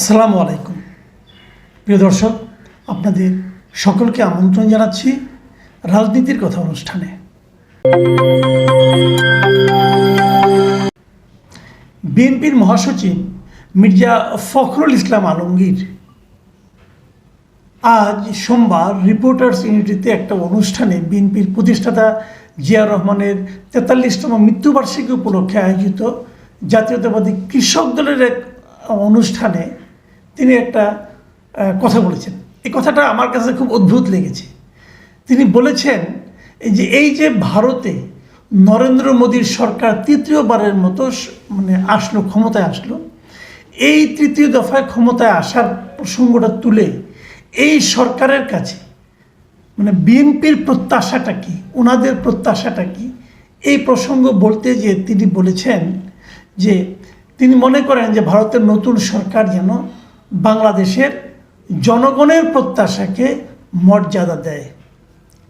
আসসালামু আলাইকুম। প্রিয় দর্শক, আপনাদের সকলকে আমন্ত্রণ জানাচ্ছি রাজনীতির কথা অনুষ্ঠানে। বিএনপির মহাসচিব মির্জা ফখরুল ইসলাম আলমগীর আজ সোমবার রিপোর্টার্স ইউনিটিতে একটা অনুষ্ঠানে বিএনপির প্রতিষ্ঠাতা জিয়া রহমানের তেতাল্লিশতম মৃত্যুবার্ষিকী উপলক্ষে আয়োজিত জাতীয়তাবাদী কৃষক দলের এক অনুষ্ঠানে তিনি একটা কথা বলেছেন। এই কথাটা আমার কাছে খুব অদ্ভুত লেগেছে। তিনি বলেছেন যে, এই যে ভারতে নরেন্দ্র মোদীর সরকার তৃতীয়বারের মতো মানে আসলো, ক্ষমতায় আসলো, এই তৃতীয় দফায় ক্ষমতায় আসার প্রসঙ্গটা তুলে এই সরকারের কাছে মানে বিএনপির প্রত্যাশাটা কি, ওনাদের প্রত্যাশাটা কি, এই প্রসঙ্গ বলতে যে তিনি বলেছেন যে, তিনি মনে করেন যে ভারতের নতুন সরকার যেন বাংলাদেশের জনগণের প্রত্যাশাকে মর্যাদা দেয়।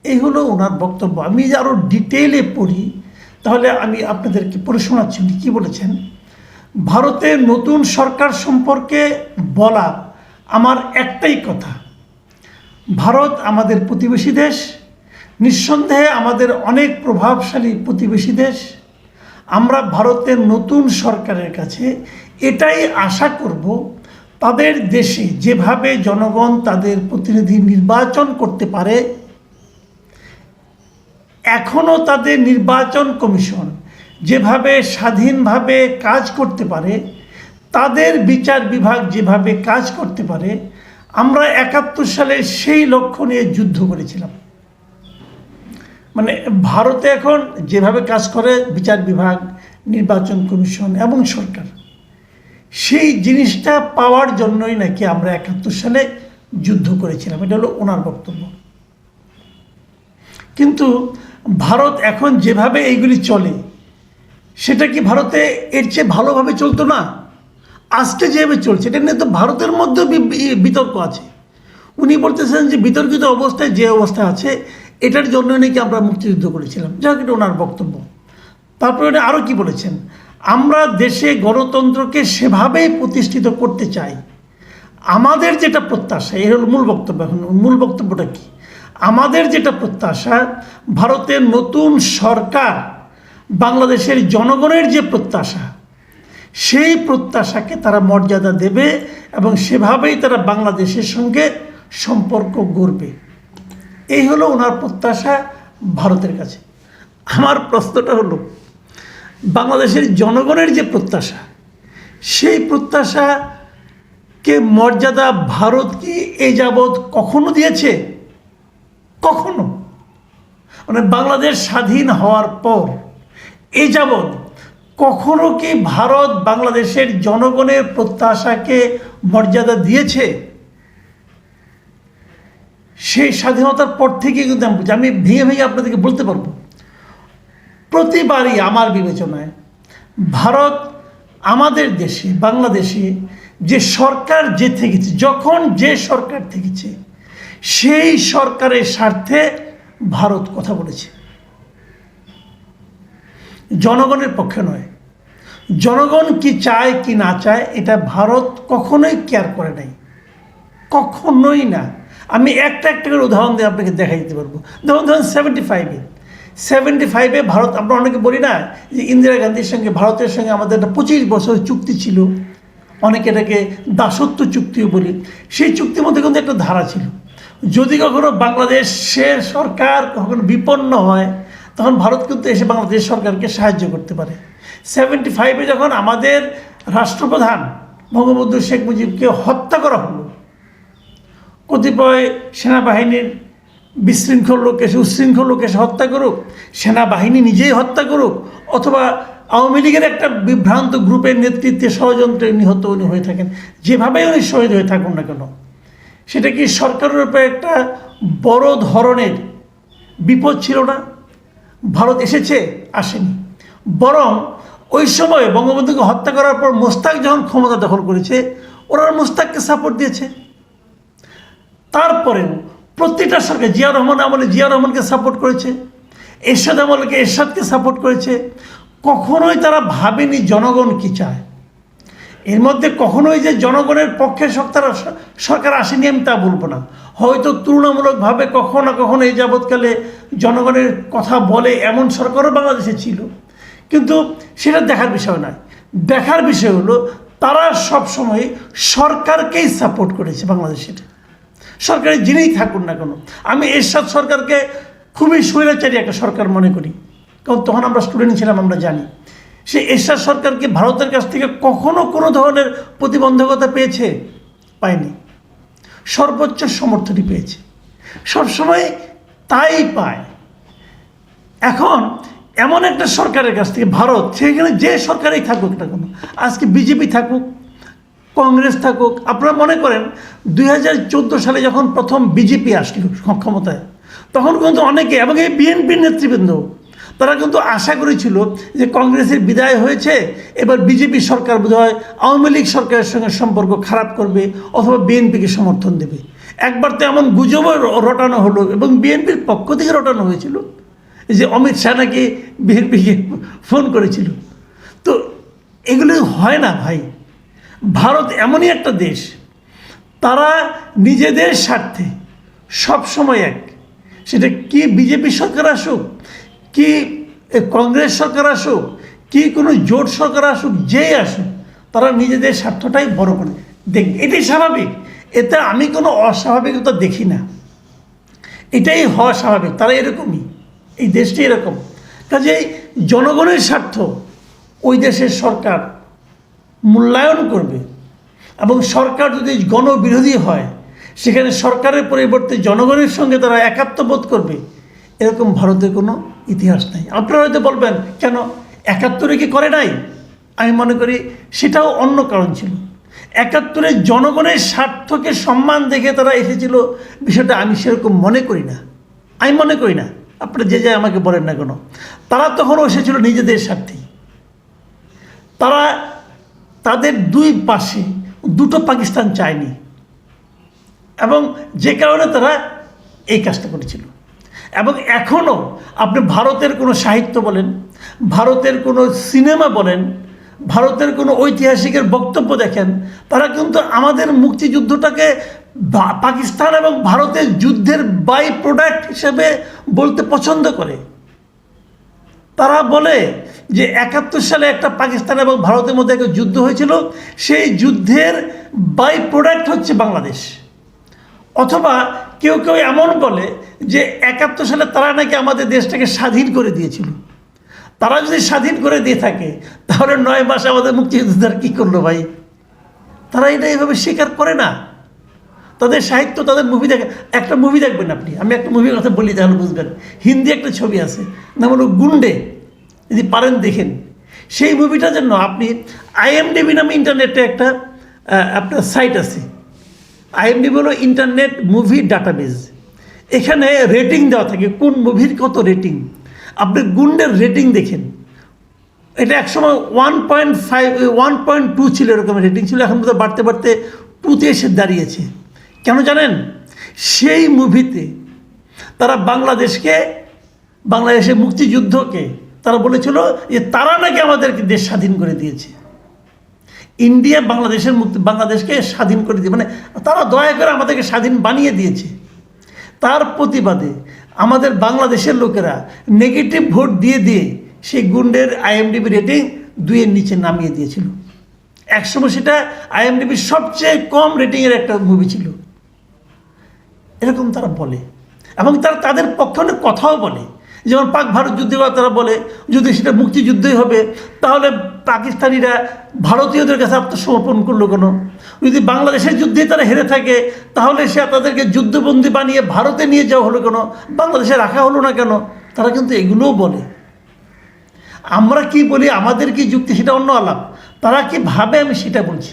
এই হলো ওনার বক্তব্য। আমি যে আরও ডিটেলে পড়ি, তাহলে আমি আপনাদেরকে পড়ে শোনাচ্ছি। উনি কী বলেছেন? ভারতের নতুন সরকার সম্পর্কে বলা আমার একটাই কথা। ভারত আমাদের প্রতিবেশী দেশ। নিঃসন্দেহে আমাদের অনেক প্রভাবশালী প্রতিবেশী দেশ। আমরা ভারতের নতুন সরকারের কাছে এটাই আশা করব তাদের দেশে যেভাবে জনগণ তাদের প্রতিনিধি নির্বাচন করতে পারে এখনও তাদের নির্বাচন কমিশন যেভাবে স্বাধীনভাবে কাজ করতে পারে, তাদের বিচার বিভাগ যেভাবে কাজ করতে পারে, আমরা একাত্তর সালে সেই লক্ষ্য নিয়ে যুদ্ধ করেছিলাম। মানে ভারতে এখন যেভাবে কাজ করে, বিচার বিভাগ, নির্বাচন কমিশন এবং সরকার। সেই জিনিসটা পাওয়ার জন্যই নাকি আমরা একাত্তর সালে যুদ্ধ করেছিলাম? এটা হলো ওনার বক্তব্য। কিন্তু ভারত এখন যেভাবে এইগুলি চলে, সেটা কি ভারতে এর চেয়ে ভালোভাবে চলতো না? আজকে যেভাবে চলছে, এটা নিয়ে তো ভারতের বি- বিতর্ক আছে। উনি বলতেছেন যে বিতর্কিত অবস্থায় যে অবস্থা আছে, এটার জন্য নাকি আমরা মুক্তিযুদ্ধ করেছিলাম। যাক, এটা ওনার বক্তব্য। তারপরে উনি আরও কি বলেছেন? আমরা দেশে গণতন্ত্রকে সেভাবেই প্রতিষ্ঠিত করতে চাই। আমাদের যেটা প্রত্যাশা এর হলো মূল বক্তব্য এখন, মূল বক্তব্যটা কি? আমাদের যেটা প্রত্যাশা, ভারতের নতুন সরকার বাংলাদেশের জনগণের যে প্রত্যাশা, সেই প্রত্যাশাকে তারা মর্যাদা দেবে এবং সেভাবেই তারা বাংলাদেশের সঙ্গে সম্পর্ক গড়বে। এই হলো ওনার প্রত্যাশা ভারতের কাছে। আমার প্রশ্নটা হলো বাংলাদেশের জনগণের যে প্রত্যাশা, সেই প্রত্যাশাকে মর্যাদা ভারত কি এই যাবৎ কখনো দিয়েছে? কখনো। মানে বাংলাদেশ স্বাধীন হওয়ার পর এই যাবৎ কখনো কি ভারত বাংলাদেশের জনগণের প্রত্যাশাকে মর্যাদা দিয়েছে? সেই স্বাধীনতার পর থেকে কিন্তু আমি ভেঙে ভেঙে আপনাদেরকে বলতে পারব। প্রতিবারই আমার বিবেচনায় ভারত আমাদের দেশে, বাংলাদেশে যে সরকার যে থেকেছে, যখন যে সরকার থেকেছে, সেই সরকারের স্বার্থে ভারত কথা বলেছে। জনগণের পক্ষে নয়। জনগণ কি চায় কি না চায়, এটা ভারত কখনোই কেয়ার করে নাই। কখনোই না। আমি একটা একটা করে উদাহরণ দিয়ে আপনাকে দেখাই দিতে পারব। ধরুন ধরুন সেভেন্টি ফাইভে সেভেন্টি ফাইভে ভারত, আমরা অনেকে বলি না যে ইন্দিরা গান্ধীর সঙ্গে, ভারতের সঙ্গে আমাদের একটা পঁচিশ বছর চুক্তি ছিল। অনেকে এটাকে দাসত্ব চুক্তিও বলি। সেই চুক্তির মধ্যে কিন্তু একটা ধারা ছিল। যদি কখনো বাংলাদেশের সরকার কখনো বিপন্ন হয়, তখন ভারত কিন্তু এসে বাংলাদেশ সরকারকে সাহায্য করতে পারে। সেভেন্টি ফাইভে যখন আমাদের রাষ্ট্রপ্রধান বঙ্গবন্ধু শেখ মুজিবকে হত্যা করা হলো, কতিপয় সেনাবাহিনীর বিশৃঙ্খল লোক এসে উচ্ছৃঙ্খল লোক এসে হত্যা করুক, সেনাবাহিনী নিজেই হত্যা করুক, অথবা আওয়ামী লীগের একটা বিভ্রান্ত গ্রুপের নেতৃত্বে ষড়যন্ত্রে নিহত উনি হয়ে থাকেন। যেভাবে উনি শহীদ হয়ে থাকুন না কেন, সেটা কি সরকারের উপরে একটা বড় ধরনের বিপদ ছিল না? ভারত এসেছে, আসেনি। বরং ওই সময় বঙ্গবন্ধুকে হত্যা করার পর মোস্তাক যখন ক্ষমতা দখল করেছে ওরা মোস্তাককে সাপোর্ট দিয়েছে। তারপরেও প্রত্যেকটা সরকার, জিয়া রহমান আমলে জিয়া রহমানকে সাপোর্ট করেছে, এরশাদ আমলকে, এরশাদকে সাপোর্ট করেছে। কখনোই তারা ভাবেনি জনগণ কি চায়। এর মধ্যে কখনোই যে জনগণের পক্ষে সরকার সরকার আসেনি আমি তা বলব না। হয়তো তুলনামূলকভাবে কখনো না কখনো এই যাবৎকালে জনগণের কথা বলে এমন সরকারও বাংলাদেশে ছিল। কিন্তু সেটা দেখার বিষয় নয়। দেখার বিষয় হলো তারা সবসময় সরকারকেই সাপোর্ট করেছে বাংলাদেশের। সরকারের যিনিই থাকুন না কেন? আমি এরশাদ সরকারকে খুবই স্বৈরাচারী একটা সরকার মনে করি। কারণ তখন আমরা স্টুডেন্ট ছিলাম, আমরা জানি। সে এরশাদ সরকারকে ভারতের কাছ থেকে কখনো কোনো ধরনের প্রতিবন্ধকতা পেয়েছে? পায়নি। সর্বোচ্চ সমর্থনই পেয়েছে। সবসময় তাই পায়। এখন এমন একটা সরকারের কাছ থেকে ভারত, সেখানে যে সরকারই থাকুক না কোনো, আজকে বিজেপি থাকুক কংগ্রেস থাকুক, আপনারা মনে করেন দুই হাজার চোদ্দ সালে যখন প্রথম বিজেপি আসলো ক্ষমতায়, তখন কিন্তু অনেকে এবং এই বিএনপির নেতৃবৃন্দ, তারা কিন্তু আশা করেছিল যে কংগ্রেসের বিদায় হয়েছে, এবার বিজেপি সরকার বোধহয় আওয়ামী লীগ সরকারের সঙ্গে সম্পর্ক খারাপ করবে অথবা বিএনপিকে সমর্থন দেবে। একবার তো এমন গুজবও রটানো হলো এবং বিএনপির পক্ষ থেকে রটানো হয়েছিল যে অমিত শাহ নাকি বিএনপিকে ফোন করেছিল। তো এগুলো হয় না ভাই। ভারত এমনই একটা দেশ, তারা নিজেদের স্বার্থে সব সময় এক। সেটা কি বিজেপি সরকার আসুক, কি কংগ্রেস সরকার আসুক, কি কোনো জোট সরকার আসুক, যেই আসুক, তারা নিজেদের স্বার্থটাই বড় করে। দেখ, এটাই স্বাভাবিক। এতে আমি কোনো অস্বাভাবিকতা দেখি না। এটাই হওয়া স্বাভাবিক, তারা এরকমই। এই দেশটি এরকম। কাজেই জনগণের স্বার্থ ওই দেশের সরকার মূল্যায়ন করবে। এবং সরকার যদি গণবিরোধী হয়, সেখানে সরকারের পরিবর্তে জনগণের সঙ্গে তারা একাত্মবোধ করবে, এরকম ভারতের কোনো ইতিহাস নাই। আপনারা হয়তো বলবেন, কেন? একাত্তরে কি করে নাই? আমি মনে করি সেটাও অন্য কারণ ছিল। একাত্তরে জনগণের স্বার্থকে সম্মান দেখে তারা এসেছিল, বিষয়টা আমি সেরকম মনে করি না। আমি মনে করি না। আপনারা যে যে আমাকে বলেন না কেন। তারা তখনও এসেছিল নিজেদের স্বার্থেই তারা তাদের দুই পাশে দুটো পাকিস্তান চায়নি। এবং যে কারণে তারা এই কাজটা করেছিল। এবং এখনও আপনি ভারতের কোনো সাহিত্য বলেন, ভারতের কোনো সিনেমা বলেন, ভারতের কোনো ঐতিহাসিকের বক্তব্য দেখেন, তারা কিন্তু আমাদের মুক্তিযুদ্ধটাকে পাকিস্তান এবং ভারতের যুদ্ধের বাই প্রোডাক্ট হিসেবে বলতে পছন্দ করে। তারা বলে যে একাত্তর সালে একটা পাকিস্তান এবং ভারতের মধ্যে একটা যুদ্ধ হয়েছিল। সেই যুদ্ধের বাই প্রোডাক্ট হচ্ছে বাংলাদেশ। অথবা কেউ কেউ এমন বলে যে একাত্তর সালে তারা নাকি আমাদের দেশটাকে স্বাধীন করে দিয়েছিল। তারা যদি স্বাধীন করে দিয়ে থাকে, তাহলে নয় মাস আমাদের মুক্তিযোদ্ধার কী করল ভাই? তারা এটা এইভাবে স্বীকার করে না। তাদের সাহিত্য, তাদের মুভি দেখে, একটা মুভি দেখবেন আপনি। আমি একটা মুভির কথা বলি, তাহলে বুঝবেন। হিন্দি একটা ছবি আছে, নাম হলো গুন্ডে। যদি পারেন দেখেন। সেই মুভিটার জন্য আপনি আইএমডিবি নামে ইন্টারনেটে একটা আপনার সাইট আছে। আইএমডিবি হলো ইন্টারনেট মুভি ডাটাবেজ এখানে রেটিং দেওয়া থাকে, কোন মুভির কত রেটিং আপনি গুন্ডের রেটিং দেখেন। এটা একসময় one point five one point two ছিল এরকম রেটিং ছিল, এখন বোধহয় বাড়তে বাড়তে টুতে এসে দাঁড়িয়েছে। কেন জানেন? সেই মুভিতে তারা বাংলাদেশকে, বাংলাদেশের মুক্তিযুদ্ধকে তারা বলেছিল যে তারা নাকি আমাদেরকে দেশ স্বাধীন করে দিয়েছে। ইন্ডিয়া বাংলাদেশের মুক্তি, বাংলাদেশকে স্বাধীন করে দিয়ে মানে তারা দয়া করে আমাদেরকে স্বাধীন বানিয়ে দিয়েছে। তার প্রতিবাদে আমাদের বাংলাদেশের লোকেরা নেগেটিভ ভোট দিয়ে দিয়ে সেই গুন্ডের আইএমডিবি রেটিং দুইয়ের নিচে নামিয়ে দিয়েছিল। একসময় সেটা আইএমডিবির সবচেয়ে কম রেটিংয়ের একটা মুভি ছিল। এরকম তারা বলে। এবং তারা তাদের পক্ষে অনেক কথাও বলে। যেমন পাক ভারত যুদ্ধের কথা তারা বলে, যদি সেটা মুক্তিযুদ্ধই হবে, তাহলে পাকিস্তানিরা ভারতীয়দের কাছে আত্মসমর্পণ করল কেন? যদি বাংলাদেশের যুদ্ধে তারা হেরে থাকে, তাহলে সে তাদেরকে যুদ্ধবন্দী বানিয়ে ভারতে নিয়ে যাওয়া হলো কেন? বাংলাদেশে রাখা হলো না কেন? তারা কিন্তু এগুলোও বলে। আমরা কি বলি, আমাদের কি যুক্তি, সেটা অন্য আলাপ। তারা কি ভাবে, আমি সেটা বলছি।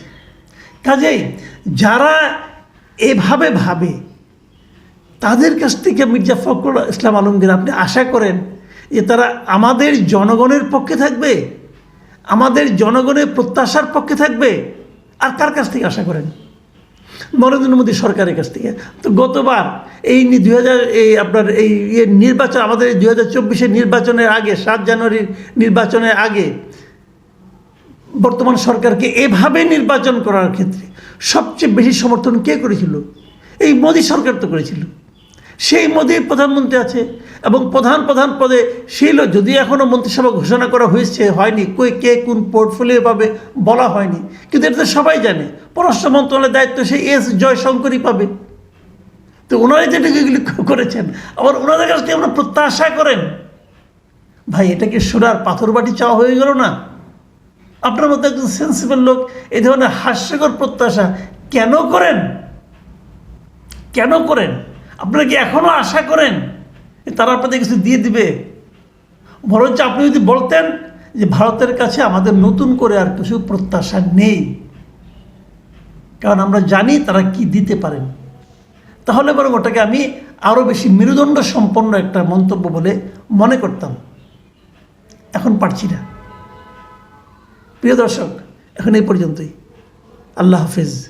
কাজেই যারা এভাবে ভাবে তাদের কাছ থেকে মির্জা ফখরুল ইসলাম আলমগীর, আপনি আশা করেন যে তারা আমাদের জনগণের পক্ষে থাকবে? আমাদের জনগণের প্রত্যাশার পক্ষে থাকবে? আর কার কাছ থেকে আশা করেন? নরেন্দ্র মোদী সরকারের কাছ থেকে। তো গতবার এই দুই হাজার এই আপনার এই ইয়ে নির্বাচন, আমাদের দুই হাজার চব্বিশের নির্বাচনের আগে, সাত জানুয়ারির নির্বাচনের আগে, বর্তমান সরকারকে এভাবে নির্বাচন করার ক্ষেত্রে সবচেয়ে বেশি সমর্থন কে করেছিল? এই মোদী সরকার তো করেছিল। সেই মোদী প্রধানমন্ত্রী আছে এবং প্রধান প্রধান পদে সেই লোক যদি এখনও মন্ত্রিসভা ঘোষণা করা হয়েছে, হয়নি, কই কে কোন পোর্টফোলিও পাবে বলা হয়নি। কিন্তু এটা তো সবাই জানে, পররাষ্ট্র মন্ত্রণালয়ের দায়িত্ব সেই এস জয়শঙ্করই পাবে। তো ওনারাই যেটুকু এগুলি করেছেন, আবার ওনাদের কাছ থেকে আমরা প্রত্যাশা করেন? ভাই, এটা কি সুরার পাথর বাটি চাওয়া হয়ে গেল না? আপনার মতো একজন সেন্সিবল লোক এই ধরনের হাস্যকর প্রত্যাশা কেন করেন? কেন করেন? আপনারা কি এখনও আশা করেন তারা আপনাদের কিছু দিয়ে দিবে? বরঞ্চ আপনি যদি বলতেন যে ভারতের কাছে আমাদের নতুন করে আর কিছু প্রত্যাশা নেই। কারণ আমরা জানি তারা কি দিতে পারেন। তাহলে বরং ওটাকে আমি আরও বেশি মেরুদণ্ড সম্পন্ন একটা মন্তব্য বলে মনে করতাম। এখন পারছি না। প্রিয় দর্শক, এখন এই পর্যন্তই। আল্লাহ হাফিজ।